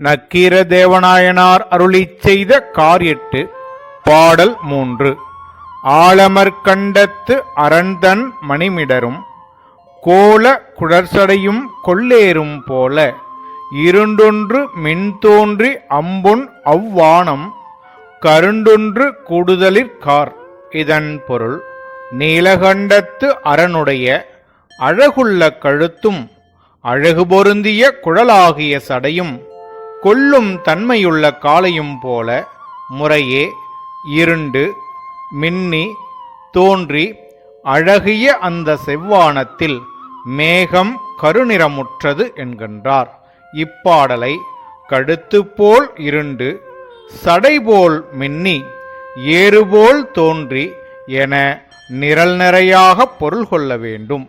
நக்கீர தேவநாயனார் அருளி செய்த காரியட்டு பாடல் மூன்று. ஆலமர்கண்டத்து அரண்தன் மணிமிடரும் கோல குடர்சடையும் கொள்ளேறும் போல இருண்டொன்று மின் தோன்றி அவ்வானம் கருண்டொன்று கூடுதலிற்கார் இதன் பொருள் நீலகண்டத்து அரனுடைய அழகுள்ள கழுத்தும் அழகு பொருந்திய குழலாகிய சடையும் கொல்லும் தன்மையுள்ள காளையும் போல முறையே இருண்டு மின்னி தோன்றி அழகிய அந்த செவ்வானத்தில் மேகம் கருநிறமுற்றது என்கின்றார். இப்பாடலை கழுத்து போல் இருண்டு சடைபோல் மின்னி ஏறுபோல் தோன்றி என நிரல் நிறையாக பொருள் கொள்ள வேண்டும்.